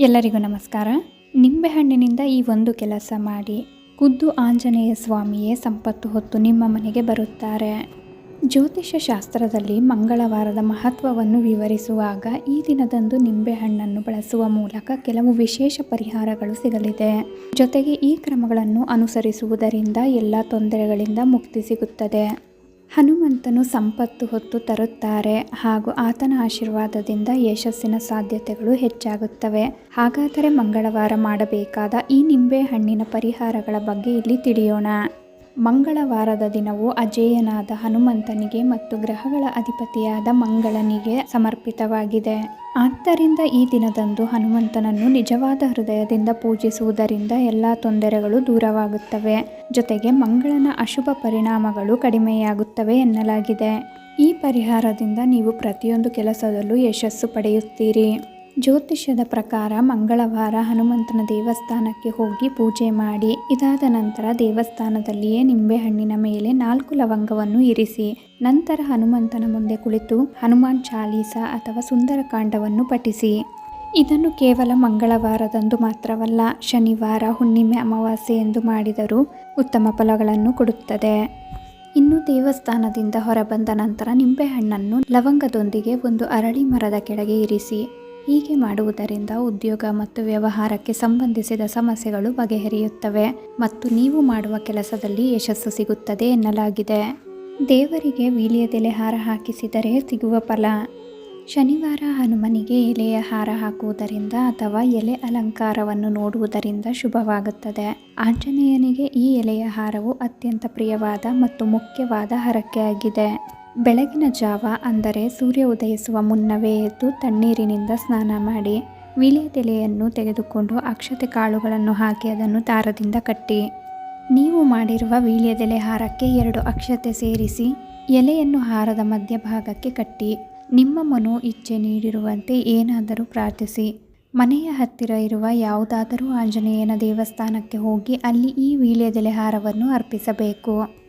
ಎಲ್ಲರಿಗೂ ನಮಸ್ಕಾರ. ನಿಂಬೆಹಣ್ಣಿನಿಂದ ಈ ಒಂದು ಕೆಲಸ ಮಾಡಿ ಖುದ್ದು ಆಂಜನೇಯ ಸ್ವಾಮಿಯೇ ಸಂಪತ್ತು ಹೊತ್ತು ನಿಮ್ಮ ಮನೆಗೆ ಬರುತ್ತಾರೆ. ಜ್ಯೋತಿಷ್ಯ ಶಾಸ್ತ್ರದಲ್ಲಿ ಮಂಗಳವಾರದ ಮಹತ್ವವನ್ನು ವಿವರಿಸುವಾಗ ಈ ದಿನದಂದು ನಿಂಬೆಹಣ್ಣನ್ನು ಬಳಸುವ ಮೂಲಕ ಕೆಲವು ವಿಶೇಷ ಪರಿಹಾರಗಳು ಸಿಗಲಿದೆ. ಜೊತೆಗೆ ಈ ಕ್ರಮಗಳನ್ನು ಅನುಸರಿಸುವುದರಿಂದ ಎಲ್ಲ ತೊಂದರೆಗಳಿಂದ ಮುಕ್ತಿ ಸಿಗುತ್ತದೆ. ಹನುಮಂತನು ಸಂಪತ್ತು ಹೊತ್ತು ತರುತ್ತಾರೆ ಹಾಗೂ ಆತನ ಆಶೀರ್ವಾದದಿಂದ ಯಶಸ್ಸಿನ ಸಾಧ್ಯತೆಗಳು ಹೆಚ್ಚಾಗುತ್ತವೆ. ಹಾಗಾದರೆ ಮಂಗಳವಾರ ಮಾಡಬೇಕಾದ ಈ ನಿಂಬೆಹಣ್ಣಿನ ಪರಿಹಾರಗಳ ಬಗ್ಗೆ ಇಲ್ಲಿ ತಿಳಿಯೋಣ. ಮಂಗಳವಾರದ ದಿನವು ಅಜೇಯನಾದ ಹನುಮಂತನಿಗೆ ಮತ್ತು ಗ್ರಹಗಳ ಅಧಿಪತಿಯಾದ ಮಂಗಳನಿಗೆ ಸಮರ್ಪಿತವಾಗಿದೆ. ಆದ್ದರಿಂದ ಈ ದಿನದಂದು ಹನುಮಂತನನ್ನು ನಿಜವಾದ ಹೃದಯದಿಂದ ಪೂಜಿಸುವುದರಿಂದ ಎಲ್ಲ ತೊಂದರೆಗಳು ದೂರವಾಗುತ್ತವೆ. ಜೊತೆಗೆ ಮಂಗಳನ ಅಶುಭ ಪರಿಣಾಮಗಳು ಕಡಿಮೆಯಾಗುತ್ತವೆ ಎನ್ನಲಾಗಿದೆ. ಈ ಪರಿಹಾರದಿಂದ ನೀವು ಪ್ರತಿಯೊಂದು ಕೆಲಸದಲ್ಲೂ ಯಶಸ್ಸು ಪಡೆಯುತ್ತೀರಿ. ಜ್ಯೋತಿಷ್ಯದ ಪ್ರಕಾರ ಮಂಗಳವಾರ ಹನುಮಂತನ ದೇವಸ್ಥಾನಕ್ಕೆ ಹೋಗಿ ಪೂಜೆ ಮಾಡಿ, ಇದಾದ ನಂತರ ದೇವಸ್ಥಾನದಲ್ಲಿಯೇ ನಿಂಬೆಹಣ್ಣಿನ ಮೇಲೆ ನಾಲ್ಕು ಲವಂಗವನ್ನು ಇರಿಸಿ, ನಂತರ ಹನುಮಂತನ ಮುಂದೆ ಕುಳಿತು ಹನುಮಾನ್ ಚಾಲೀಸ ಅಥವಾ ಸುಂದರಕಾಂಡವನ್ನು ಪಠಿಸಿ. ಇದನ್ನು ಕೇವಲ ಮಂಗಳವಾರದಂದು ಮಾತ್ರವಲ್ಲ, ಶನಿವಾರ ಹುಣ್ಣಿಮೆ ಅಮಾವಾಸ್ಯೆ ಎಂದು ಮಾಡಿದರೂ ಉತ್ತಮ ಫಲಗಳನ್ನು ಕೊಡುತ್ತದೆ. ಇನ್ನು ದೇವಸ್ಥಾನದಿಂದ ಹೊರಬಂದ ನಂತರ ನಿಂಬೆಹಣ್ಣನ್ನು ಲವಂಗದೊಂದಿಗೆ ಒಂದು ಅರಳಿ ಮರದ ಕೆಳಗೆ ಇರಿಸಿ ಹೀಗೆ ಮಾಡುವುದರಿಂದ ಉದ್ಯೋಗ ಮತ್ತು ವ್ಯವಹಾರಕ್ಕೆ ಸಂಬಂಧಿಸಿದ ಸಮಸ್ಯೆಗಳು ಬಗೆಹರಿಯುತ್ತವೆ ಮತ್ತು ನೀವು ಮಾಡುವ ಕೆಲಸದಲ್ಲಿ ಯಶಸ್ಸು ಸಿಗುತ್ತದೆ ಎನ್ನಲಾಗಿದೆ. ದೇವರಿಗೆ ವೀಳ್ಯದೆಲೆ ಹಾರ ಹಾಕಿಸಿದರೆ ಸಿಗುವ ಫಲ. ಶನಿವಾರ ಹನುಮನಿಗೆ ಎಲೆಯ ಹಾರ ಹಾಕುವುದರಿಂದ ಅಥವಾ ಎಲೆ ಅಲಂಕಾರವನ್ನು ನೋಡುವುದರಿಂದ ಶುಭವಾಗುತ್ತದೆ. ಆಂಜನೇಯನಿಗೆ ಈ ಎಲೆಯ ಹಾರವು ಅತ್ಯಂತ ಪ್ರಿಯವಾದ ಮತ್ತು ಮುಖ್ಯವಾದ ಹರಕೆಯಾಗಿದೆ ಬೆಳಗಿನ ಜಾವ ಅಂದರೆ ಸೂರ್ಯ ಉದಯಿಸುವ ಮುನ್ನವೇ ಎದ್ದು ತಣ್ಣೀರಿನಿಂದ ಸ್ನಾನ ಮಾಡಿ ವೀಳ್ಯದೆಲೆಯನ್ನು ತೆಗೆದುಕೊಂಡು ಅಕ್ಷತೆ ಕಾಳುಗಳನ್ನು ಹಾಕಿ ಅದನ್ನು ದಾರದಿಂದ ಕಟ್ಟಿ. ನೀವು ಮಾಡಿರುವ ವೀಳ್ಯದೆಲೆ ಹಾರಕ್ಕೆ ಎರಡು ಅಕ್ಷತೆ ಸೇರಿಸಿ ಎಲೆಯನ್ನು ಹಾರದ ಮಧ್ಯಭಾಗಕ್ಕೆ ಕಟ್ಟಿ. ನಿಮ್ಮ ಮನೋ ಇಚ್ಛೆ ನೀಡಿರುವಂತೆ ಏನಾದರೂ ಪ್ರಾರ್ಥಿಸಿ. ಮನೆಯ ಹತ್ತಿರ ಇರುವ ಯಾವುದಾದರೂ ಆಂಜನೇಯನ ದೇವಸ್ಥಾನಕ್ಕೆ ಹೋಗಿ ಅಲ್ಲಿ ಈ ವೀಳ್ಯದೆಲೆ ಹಾರವನ್ನು ಅರ್ಪಿಸಬೇಕು.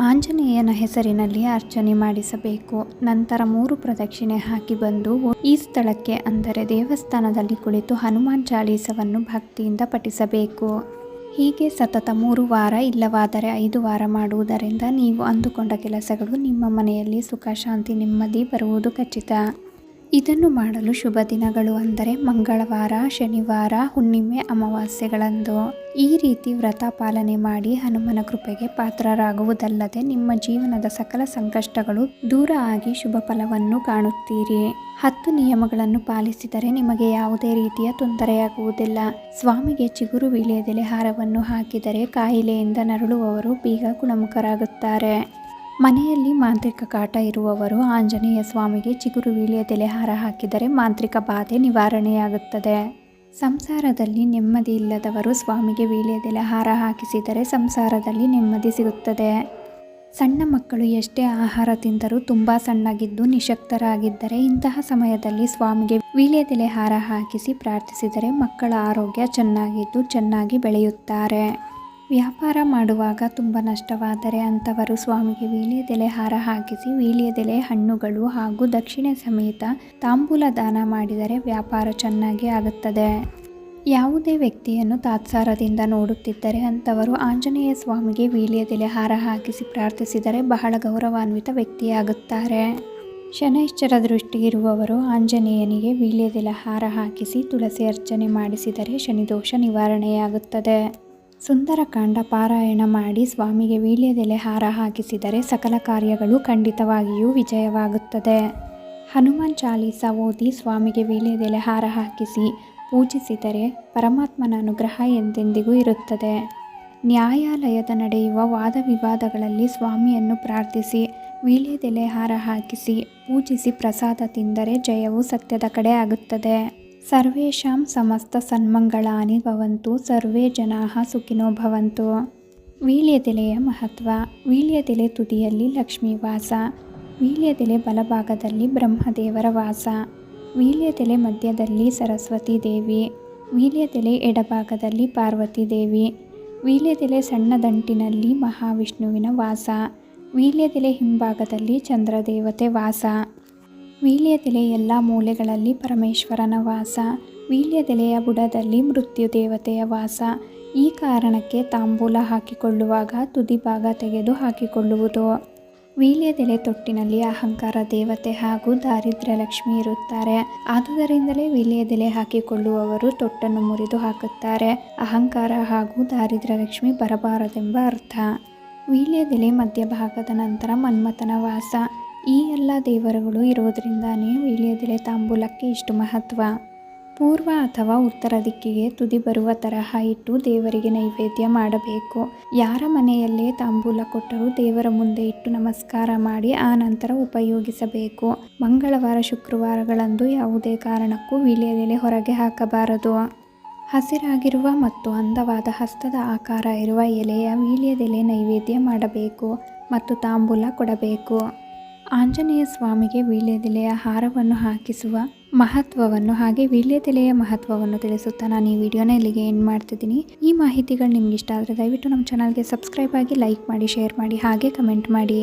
ಆಂಜನೇಯನ ಹೆಸರಿನಲ್ಲಿ ಅರ್ಚನೆ ಮಾಡಿಸಬೇಕು. ನಂತರ ಮೂರು ಪ್ರದಕ್ಷಿಣೆ ಹಾಕಿ ಬಂದು ಈ ಸ್ಥಳಕ್ಕೆ ಅಂದರೆ ದೇವಸ್ಥಾನದಲ್ಲಿ ಕುಳಿತು ಹನುಮಾನ್ ಚಾಲೀಸವನ್ನು ಭಕ್ತಿಯಿಂದ ಪಠಿಸಬೇಕು. ಹೀಗೆ ಸತತ ಮೂರು ವಾರ ಇಲ್ಲವಾದರೆ ಐದು ವಾರ ಮಾಡುವುದರಿಂದ ನೀವು ಅಂದುಕೊಂಡ ಕೆಲಸಗಳು ನಿಮ್ಮ ಮನೆಯಲ್ಲಿ ಸುಖ, ಶಾಂತಿ, ನೆಮ್ಮದಿ ಬರುವುದು ಖಚಿತ. ಇದನ್ನು ಮಾಡಲು ಶುಭ ದಿನಗಳು ಅಂದರೆ ಮಂಗಳವಾರ, ಶನಿವಾರ, ಹುಣ್ಣಿಮೆ, ಅಮಾವಾಸ್ಯೆಗಳಂದು. ಈ ರೀತಿ ವ್ರತ ಪಾಲನೆ ಮಾಡಿ ಹನುಮನ ಕೃಪೆಗೆ ಪಾತ್ರರಾಗುವುದಲ್ಲದೆ ನಿಮ್ಮ ಜೀವನದ ಸಕಲ ಸಂಕಷ್ಟಗಳು ದೂರ ಆಗಿ ಶುಭ ಫಲವನ್ನು ಕಾಣುತ್ತೀರಿ. ಹತ್ತು ನಿಯಮಗಳನ್ನು ಪಾಲಿಸಿದರೆ ನಿಮಗೆ ಯಾವುದೇ ರೀತಿಯ ತೊಂದರೆಯಾಗುವುದಿಲ್ಲ. ಸ್ವಾಮಿಗೆ ಚಿಗುರು ವೀಳ್ಯದೆಲೆ ಹಾರವನ್ನು ಹಾಕಿದರೆ ಕಾಯಿಲೆಯಿಂದ ನರಳುವವರು ಬೀಗ ಗುಣಮುಖರಾಗುತ್ತಾರೆ. ಮನೆಯಲ್ಲಿ ಮಾಂತ್ರಿಕ ಕಾಟ ಇರುವವರು ಆಂಜನೇಯ ಸ್ವಾಮಿಗೆ ಚಿಗುರು ವೀಳ್ಯದೆಲೆ ಹಾರ ಹಾಕಿದರೆ ಮಾಂತ್ರಿಕ ಬಾಧೆ ನಿವಾರಣೆಯಾಗುತ್ತದೆ. ಸಂಸಾರದಲ್ಲಿ ನೆಮ್ಮದಿ ಇಲ್ಲದವರು ಸ್ವಾಮಿಗೆ ವೀಳ್ಯದೆಲೆ ಹಾರ ಹಾಕಿಸಿದರೆ ಸಂಸಾರದಲ್ಲಿ ನೆಮ್ಮದಿ ಸಿಗುತ್ತದೆ. ಸಣ್ಣ ಮಕ್ಕಳು ಎಷ್ಟೇ ಆಹಾರ ತಿಂದರೂ ತುಂಬ ಸಣ್ಣಗಿದ್ದು ನಿಶಕ್ತರಾಗಿದ್ದರೆ ಇಂತಹ ಸಮಯದಲ್ಲಿ ಸ್ವಾಮಿಗೆ ವೀಳ್ಯದೆಲೆ ಹಾರ ಹಾಕಿಸಿ ಪ್ರಾರ್ಥಿಸಿದರೆ ಮಕ್ಕಳ ಆರೋಗ್ಯ ಚೆನ್ನಾಗಿದ್ದು ಚೆನ್ನಾಗಿ ಬೆಳೆಯುತ್ತಾರೆ. ವ್ಯಾಪಾರ ಮಾಡುವಾಗ ತುಂಬ ನಷ್ಟವಾದರೆ ಅಂಥವರು ಸ್ವಾಮಿಗೆ ವೀಳ್ಯದೆಲೆ ಹಾರ ಹಾಕಿಸಿ ವೀಳ್ಯದೆಲೆ ಹಣ್ಣುಗಳು ಹಾಗೂ ದಕ್ಷಿಣೆ ಸಮೇತ ತಾಂಬೂಲ ದಾನ ಮಾಡಿದರೆ ವ್ಯಾಪಾರ ಚೆನ್ನಾಗಿ ಆಗುತ್ತದೆ. ಯಾವುದೇ ವ್ಯಕ್ತಿಯನ್ನು ತಾತ್ಸಾರದಿಂದ ನೋಡುತ್ತಿದ್ದರೆ ಅಂಥವರು ಆಂಜನೇಯ ಸ್ವಾಮಿಗೆ ವೀಳ್ಯದೆಲೆ ಹಾರ ಹಾಕಿಸಿ ಪ್ರಾರ್ಥಿಸಿದರೆ ಬಹಳ ಗೌರವಾನ್ವಿತ ವ್ಯಕ್ತಿಯಾಗುತ್ತಾರೆ. ಶನೈಶ್ಚರ ದೃಷ್ಟಿ ಇರುವವರು ಆಂಜನೇಯನಿಗೆ ವೀಳ್ಯದೆಲೆ ಹಾರ ಹಾಕಿಸಿ ತುಳಸಿ ಅರ್ಚನೆ ಮಾಡಿಸಿದರೆ ಶನಿದೋಷ ನಿವಾರಣೆಯಾಗುತ್ತದೆ. ಸುಂದರಕಾಂಡ ಪಾರಾಯಣ ಮಾಡಿ ಸ್ವಾಮಿಗೆ ವೀಳ್ಯದೆಲೆ ಹಾರ ಹಾಕಿಸಿದರೆ ಸಕಲ ಕಾರ್ಯಗಳು ಖಂಡಿತವಾಗಿಯೂ ವಿಜಯವಾಗುತ್ತದೆ. ಹನುಮಾನ್ ಚಾಲೀಸ ಓದಿ ಸ್ವಾಮಿಗೆ ವೀಳ್ಯದೆಲೆ ಹಾರ ಹಾಕಿಸಿ ಪೂಜಿಸಿದರೆ ಪರಮಾತ್ಮನ ಅನುಗ್ರಹ ಎಂದೆಂದಿಗೂ ಇರುತ್ತದೆ. ನ್ಯಾಯಾಲಯದ ನಡೆಯುವ ವಾದ ವಿವಾದಗಳಲ್ಲಿ ಸ್ವಾಮಿಯನ್ನು ಪ್ರಾರ್ಥಿಸಿ, ವೀಳ್ಯದೆಲೆ ಹಾರ ಹಾಕಿಸಿ, ಪೂಜಿಸಿ ಪ್ರಸಾದ ತಿಂದರೆ ಜಯವು ಸತ್ಯದ ಕಡೆ ಆಗುತ್ತದೆ. ಸರ್ವೇಷಾಂ ಸಮಸ್ತ ಸನ್ಮಂಗಳಾನಿ ಭವಂತು, ಸರ್ವೇ ಜನಾಃ ಸುಖಿನೋ ಭವಂತು. ವೀಳ್ಯದೆಲೆಯ ಮಹತ್ವ, ವೀಳ್ಯದೆಲೆ ತುದಿಯಲ್ಲಿ ಲಕ್ಷ್ಮೀ ವಾಸ ವೀಳ್ಯದೆಲೆ ಬಲಭಾಗದಲ್ಲಿ ಬ್ರಹ್ಮದೇವರ ವಾಸ, ವೀಳ್ಯದೆಲೆ ಮಧ್ಯದಲ್ಲಿ ಸರಸ್ವತಿ ದೇವಿ, ವೀಳ್ಯದೆಲೆ ಎಡಭಾಗದಲ್ಲಿ ಪಾರ್ವತಿ ದೇವಿ, ವೀಳ್ಯದೆಲೆ ಸಣ್ಣ ದಂಟಿನಲ್ಲಿ ಮಹಾವಿಷ್ಣುವಿನ ವಾಸ, ವೀಳ್ಯದೆಲೆ ಹಿಂಭಾಗದಲ್ಲಿ ಚಂದ್ರದೇವತೆ ವಾಸ. ವೀಳ್ಯದೆಲೆ ಎಲ್ಲ ಮೂಲೆಗಳಲ್ಲಿ ಪರಮೇಶ್ವರನ ವಾಸ. ವೀಳ್ಯದೆಲೆಯ ಬುಡದಲ್ಲಿ ಮೃತ್ಯು ದೇವತೆಯ ವಾಸ. ಈ ಕಾರಣಕ್ಕೆ ತಾಂಬೂಲ ಹಾಕಿಕೊಳ್ಳುವಾಗ ತುದಿಭಾಗ ತೆಗೆದು ಹಾಕಿಕೊಳ್ಳುವುದು. ವೀಳ್ಯದೆಲೆ ತೊಟ್ಟಿನಲ್ಲಿ ಅಹಂಕಾರ ದೇವತೆ ಹಾಗೂ ದಾರಿದ್ರ್ಯ ಲಕ್ಷ್ಮಿ ಇರುತ್ತಾರೆ. ಆದುದರಿಂದಲೇ ವೀಳ್ಯದೆಲೆ ಹಾಕಿಕೊಳ್ಳುವವರು ತೊಟ್ಟನ್ನು ಮುರಿದು ಹಾಕುತ್ತಾರೆ. ಅಹಂಕಾರ ಹಾಗೂ ದಾರಿದ್ರ್ಯ ಲಕ್ಷ್ಮಿ ಬರಬಾರದೆಂಬ ಅರ್ಥ. ವೀಳ್ಯದೆಲೆ ಮಧ್ಯಭಾಗದ ನಂತರ ಮನ್ಮಥನ ವಾಸ. ಈ ಎಲ್ಲ ದೇವರುಗಳು ಇರೋದ್ರಿಂದಾನೇ ವೀಳ್ಯದೆಲೆ ತಾಂಬೂಲಕ್ಕೆ ಇಷ್ಟು ಮಹತ್ವ. ಪೂರ್ವ ಅಥವಾ ಉತ್ತರ ದಿಕ್ಕಿಗೆ ತುದಿ ಬರುವ ತರಹ ಇಟ್ಟು ದೇವರಿಗೆ ನೈವೇದ್ಯ ಮಾಡಬೇಕು. ಯಾರ ಮನೆಯಲ್ಲೇ ತಾಂಬೂಲ ಕೊಟ್ಟರೂ ದೇವರ ಮುಂದೆ ಇಟ್ಟು ನಮಸ್ಕಾರ ಮಾಡಿ ಆ ನಂತರ ಉಪಯೋಗಿಸಬೇಕು. ಮಂಗಳವಾರ, ಶುಕ್ರವಾರಗಳಂದು ಯಾವುದೇ ಕಾರಣಕ್ಕೂ ವೀಳ್ಯದೆಲೆ ಹೊರಗೆ ಹಾಕಬಾರದು. ಹಸಿರಾಗಿರುವ ಮತ್ತು ಅಂದವಾದ ಹಸ್ತದ ಆಕಾರ ಇರುವ ಎಲೆಯ ವೀಳ್ಯದೆಲೆ ನೈವೇದ್ಯ ಮಾಡಬೇಕು ಮತ್ತು ತಾಂಬೂಲ ಕೊಡಬೇಕು. ಆಂಜನೇಯ ಸ್ವಾಮಿಗೆ ವೀಳ್ಯದೆಲೆಯ ಹಾರವನ್ನು ಹಾಕಿಸುವ ಮಹತ್ವವನ್ನು ಹಾಗೆ ವೀಳ್ಯದೆಲೆಯ ಮಹತ್ವವನ್ನು ತಿಳಿಸುತ್ತಾ ನಾನು ಈ ವಿಡಿಯೋನ ಇಲ್ಲಿಗೆ ಎಂಡ್ ಮಾಡ್ತಿದ್ದೀನಿ. ಈ ಮಾಹಿತಿಗಳು ನಿಮ್ಗೆ ಇಷ್ಟ ಆದರೆ ದಯವಿಟ್ಟು ನಮ್ಮ ಚಾನಲ್ಗೆ ಸಬ್ಸ್ಕ್ರೈಬ್ ಆಗಿ ಲೈಕ್ ಮಾಡಿ ಶೇರ್ ಮಾಡಿ, ಹಾಗೆ ಕಮೆಂಟ್ ಮಾಡಿ